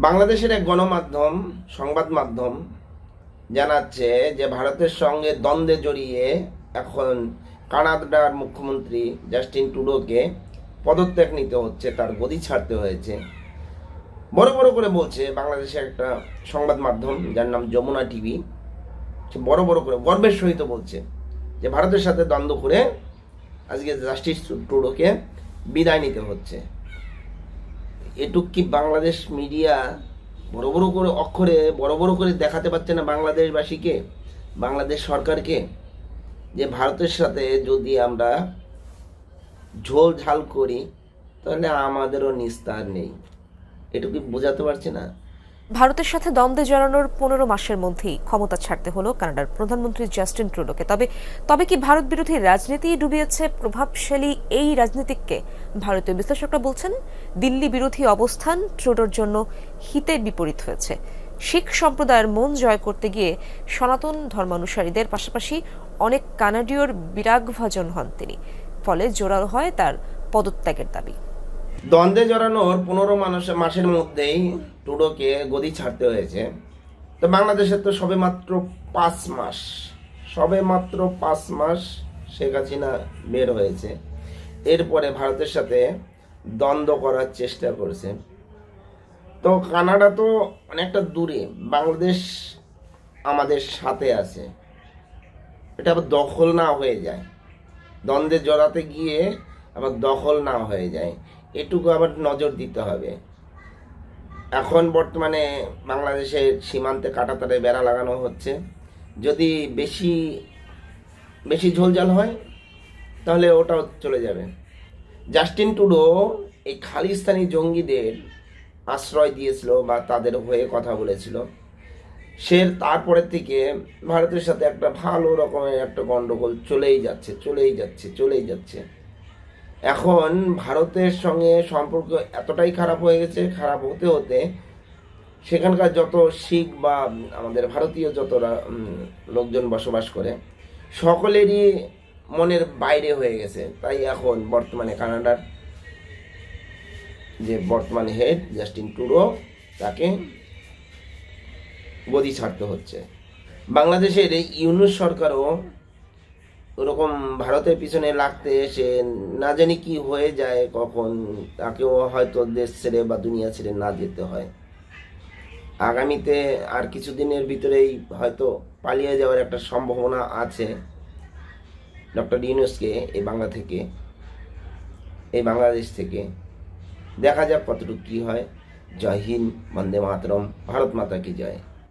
বাংলাদেশের এক গণমাধ্যম, সংবাদ মাধ্যম, জানাচ্ছে যে ভারতের সঙ্গে দ্বন্দ্বে জড়িয়ে এখন কানাডার মুখ্যমন্ত্রী জাস্টিন টুডোকে পদত্যাগ নিতে হচ্ছে, তার গদি ছাড়তে হয়েছে। বড় বড় করে বলছে বাংলাদেশের একটা সংবাদ মাধ্যম, যার নাম যমুনা টিভি। সে বড় বড় করে, গর্বের সহিত বলছে যে ভারতের সাথে দ্বন্দ্ব করে আজকে জাস্টিস টুডোকে বিদায় নিতে হচ্ছে। এটুক কি বাংলাদেশ মিডিয়া বড় বড় করে অক্ষরে, বড় বড় করে দেখাতে পারছে না বাংলাদেশবাসীকে, বাংলাদেশ সরকারকে? যে ভারতের সাথে যদি আমরা ঝোল ঝাল করি, তাহলে আমাদেরও নিস্তার নেই। এটুকু বোঝাতে পারছে না। ভারতের সাথে দ্বন্দ্বে জড়ানোর পনেরো মাসের মধ্যেই ক্ষমতা ছাড়তে হলো কানাডার প্রধানমন্ত্রী জাস্টিন ট্রুডোকে। তবে তবে কি ভারত বিরোধী রাজনীতি ডুবিয়েছে প্রভাবশালী এই রাজনীতিককে? ভারতীয় বিশ্লেষকরা বলছেন, দিল্লি বিরোধী অবস্থান ট্রুডোর জন্য হিতের বিপরীত হয়েছে। শিখ সম্প্রদায়ের মন জয় করতে গিয়ে সনাতন ধর্মানুসারীদের পাশাপাশি অনেক কানাডীয়র বিরাগভাজন হন তিনি। ফলে জোরালো হয় তার পদত্যাগের দাবি। দ্বন্দ্বে জড়ানোর পনেরো মানুষ মাসের মধ্যেই টুডোকে গদি ছাড়তে হয়েছে। তো বাংলাদেশের তো সবে মাত্র পাঁচ মাস। সবে মাত্র পাঁচ মাস শেখ হাসিনা বের হয়েছে। এরপরে ভারতের সাথে দ্বন্দ্ব করার চেষ্টা করেছে। তো কানাডা তো অনেকটা দূরে। বাংলাদেশ আমাদের সাথে আছে। এটা আবার দখল না হয়ে যায়। দ্বন্দ্বে জড়াতে গিয়ে আবার দখল না হয়ে যায়। এটুকু আবার নজর দিতে হবে। এখন বর্তমানে বাংলাদেশের সীমান্তে কাটাতারে বেড়া লাগানো হচ্ছে। যদি বেশি বেশি ঝোলঝাল হয়, তাহলে ওটাও চলে যাবে। জাস্টিন টুডো এই খালিস্তানি জঙ্গিদের আশ্রয় দিয়েছিল বা তাদের হয়ে কথা বলেছিল। সে তারপরের থেকে ভারতের সাথে একটা ভালো রকমের একটা গন্ডগোল চলেই যাচ্ছে চলেই যাচ্ছে চলেই যাচ্ছে। এখন ভারতের সঙ্গে সম্পর্ক এতটাই খারাপ হয়ে গেছে, খারাপ হতে হতে সেখানকার যত শিখ বা আমাদের ভারতীয় যত লোকজন বসবাস করে, সকলেরই মনের বাইরে হয়ে গেছে। তাই এখন বর্তমানে কানাডার যে বর্তমান হেড, জাস্টিন টুডো তাকে গদি ছাড়তে হচ্ছে। বাংলাদেশের ইউনুস সরকারও ওরকম ভারতের পিছনে লাগতে এসে না জানি কি হয়ে যায় কখন, তাকেও হয়তো দেশ ছেড়ে বা দুনিয়া ছেড়ে না যেতে হয়। আগামীতে আর কিছুদিনের ভিতরেই হয়তো পালিয়ে যাওয়ার একটা সম্ভাবনা আছে। ডক্টর ইউনুসকে এই বাংলা থেকে, এই বাংলাদেশ থেকে। দেখা যাক কতটুকু কী হয়। জয় হিন্দ, বন্দে মাতরম, ভারত মাতা কি জয়।